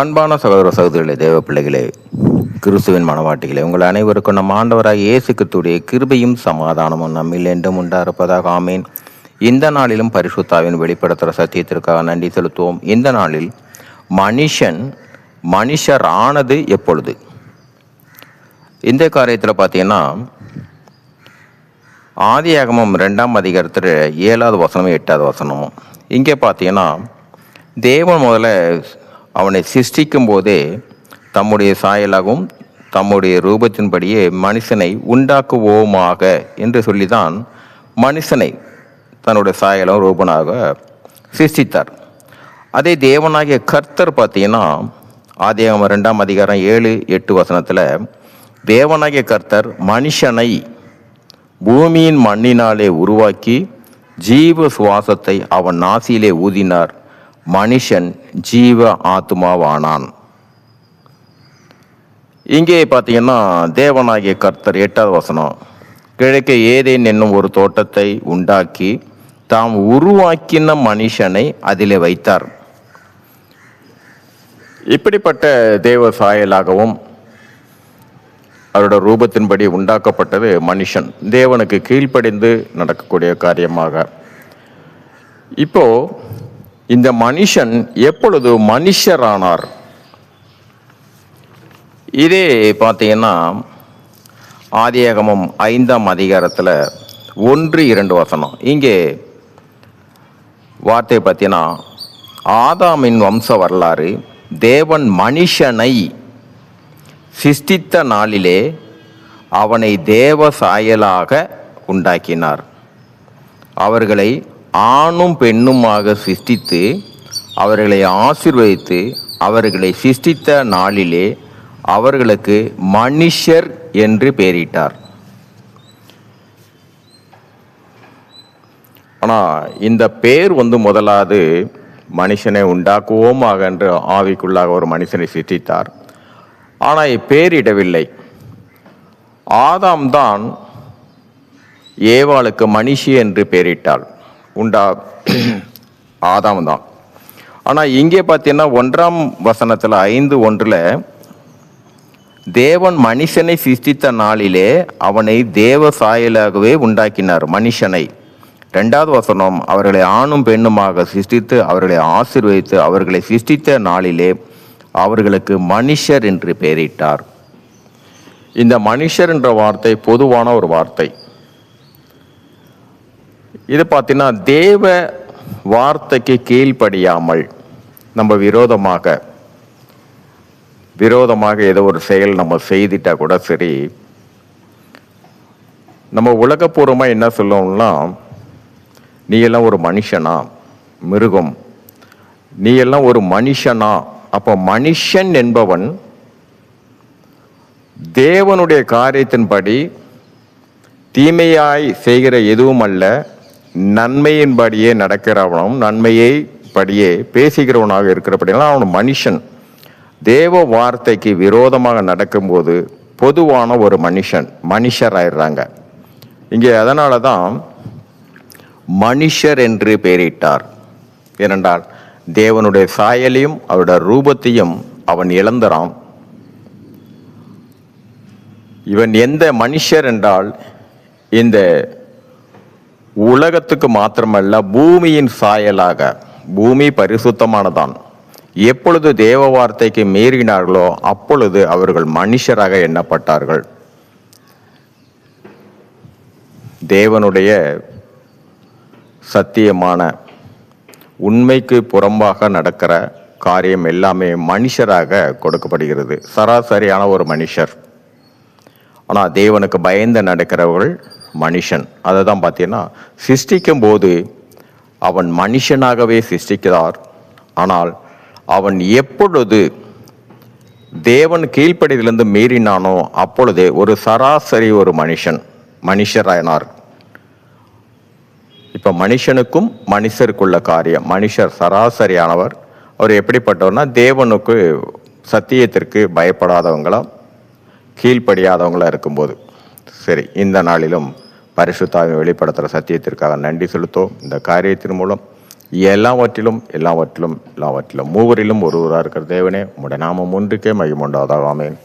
அன்பான சகோதர சகோதரிகளே தேவ பிள்ளைகளே கிறிஸ்துவின் மனவாட்டிகளே உங்கள் அனைவருக்கும் நம் ஆண்டவராக இயேசு கிறிஸ்துடைய கிருபையும் சமாதானமும் நம்மில் என்றும் உண்டாயிருப்பதாக ஆமேன். இந்த நாளிலும் பரிசுத்தாவின் வெளிப்படுத்துகிற சத்தியத்திற்காக நன்றி செலுத்துவோம். இந்த நாளில் மனுஷன் மனுஷர் ஆனது எப்பொழுது? இந்த காரியத்தில் பார்த்தீங்கன்னா ஆதியாகமம் ரெண்டாம் அதிகாரத்தில் ஏழாவது வசனமும் எட்டாவது வசனமும். இங்கே பார்த்தீங்கன்னா தேவன் முதல்ல அவனை சிருஷ்டிக்கும் போதே தம்முடைய சாயலாகவும் தம்முடைய ரூபத்தின்படியே மனுஷனை உண்டாக்குவோமாக என்று சொல்லிதான் மனுஷனை தன்னுடைய சாயலும் ரூபனாக சிருஷ்டித்தார். அதே தேவனாகிய கர்த்தர் பார்த்தீங்கன்னா ஆதியாகம ரெண்டாம் அதிகாரம் ஏழு எட்டு வசனத்தில் தேவனாகிய கர்த்தர் மனுஷனை பூமியின் மண்ணினாலே உருவாக்கி ஜீவ சுவாசத்தை அவன் நாசியிலே ஊதினார். மனுஷன் ஜீவ ஆத்மாவானான் இங்கே பார்த்தீங்கன்னா தேவனாகிய கர்த்தர் எட்டாவது வசனம் கிழக்கே ஏதேன் என்னும் ஒரு தோட்டத்தை உண்டாக்கி தாம் உருவாக்கின மனுஷனை அதிலே வைத்தார். இப்படிப்பட்ட தேவ சாயலாகவும் அவரோட ரூபத்தின்படி உண்டாக்கப்பட்டது மனுஷன். தேவனுக்கு கீழ்ப்படிந்து நடக்கக்கூடிய காரியமாக. இப்போ இந்த மனுஷன் எப்பொழுது மனுஷரானார்? இதே பார்த்தீங்கன்னா ஆதியாகமம் ஐந்தாம் அதிகாரத்தில் ஒன்று இரண்டு வசனம். இங்கே வார்த்தை பார்த்தீங்கன்னா ஆதாமின் வம்ச வரலாறு தேவன் மனுஷனை சிஷ்டித்த நாளிலே அவனை தேவ சாயலாக உண்டாக்கினார். அவர்களை ஆணும் பெண்ணுமாக சிருஷ்டித்து அவர்களை ஆசிர்வதித்து அவர்களை சிருஷ்டித்த நாளிலே அவர்களுக்கு மனுஷர் என்று பெயரிட்டார். ஆனால் இந்த பேர் வந்து முதலாவது மனுஷனை உண்டாக்குவோமாக என்று ஆவிக்குள்ளாக ஒரு மனுஷனை சிருஷ்டித்தார். ஆனால் பேரிடவில்லை ஆதாம் தான் ஏவாளுக்கு மனுஷி என்று பெயரிட்டாள். உண்டா? ஆதாம் தான். ஆனால் இங்கே பார்த்தீங்கன்னா ஒன்றாம் வசனத்தில் ஐந்து ஒன்றில் தேவன் மனுஷனை சிருஷ்டித்த நாளிலே அவனை தேவ சாயலாகவே உண்டாக்கினார் மனுஷனை. ரெண்டாவது வசனம் அவர்களை ஆணும் பெண்ணுமாக சிருஷ்டித்து அவர்களை ஆசிர்வதித்து அவர்களை சிருஷ்டித்த நாளிலே அவர்களுக்கு மனுஷர் என்று பெயரிட்டார். இந்த மனுஷர் என்ற வார்த்தை பொதுவான ஒரு வார்த்தை. இது பார்த்தீங்கன்னா தேவ வார்த்தைக்கு கீழ்ப்படியாமல் நம்ம விரோதமாக விரோதமாக ஏதோ ஒரு செயல் நம்ம செய்துட்டா கூட சரி நம்ம உலகப்பூர்வமாக என்ன சொல்லணும்னா நீ எல்லாம் ஒரு மனுஷனா? மிருகம். நீ எல்லாம் ஒரு மனுஷனா? அப்போ மனுஷன் என்பவன் தேவனுடைய காரியத்தின்படி தீமையாய் செய்கிற எதுவும் அல்ல. நன்மையின்படியே நடக்கிறவனும் நன்மையை படியே பேசுகிறவனாக இருக்கிறபடியெல்லாம் அவன் மனுஷன். தேவ வார்த்தைக்கு விரோதமாக நடக்கும்போது பொதுவான ஒரு மனுஷன் மனுஷர் ஆயிடுறாங்க இங்கே அதனால தான் மனுஷர் என்று பெயரிட்டார். ஏனென்றால் தேவனுடைய சாயலையும் அவருடைய ரூபத்தையும் அவன் இழந்தறான் இவன் எந்த மனுஷர் என்றால் இந்த உலகத்துக்கு மாத்திரமல்ல பூமியின் சாயலாக பூமி பரிசுத்தமானதான். எப்பொழுது தேவ வார்த்தைக்கு மீறினார்களோ அப்பொழுது அவர்கள் மனுஷராக எண்ணப்பட்டார்கள். தேவனுடைய சத்தியமான உண்மைக்கு புறம்பாக நடக்கிற காரியம் எல்லாமே மனுஷராக கொடுக்கப்படுகிறது. சராசரியான ஒரு மனுஷர். ஆனால் தேவனுக்கு பயந்து நடக்கிறவர்கள் மனுஷன். அதை தான் பார்த்தீங்கன்னா சிருஷ்டிக்கும் போது அவன் மனுஷனாகவே சிருஷ்டிக்கிறார். ஆனால் அவன் எப்பொழுது தேவன் கீழ்ப்படியிலிருந்து மீறினானோ அப்பொழுதே ஒரு சராசரி ஒரு மனுஷன் மனுஷராயினார். இப்போ மனுஷனுக்கும் மனுஷருக்குள்ள காரியம் மனுஷர் சராசரியானவர். அவர் எப்படிப்பட்டவர்னா தேவனுக்கு சத்தியத்திற்கு பயப்படாதவங்களா கீழ்ப்படியாதவங்களா இருக்கும்போது. சரி இந்த நாளிலும் பரிசுத்தாவை வெளிப்படுத்துகிற சத்தியத்திற்காக நன்றி செலுத்தோம் இந்த காரியத்தின் மூலம் எல்லாவற்றிலும் எல்லாவற்றிலும் எல்லாவற்றிலும் மூவரிலும் ஒருவராக இருக்கிற தேவனே உடைய நாமம் ஒன்றுக்கே மையம் ஆமேன்.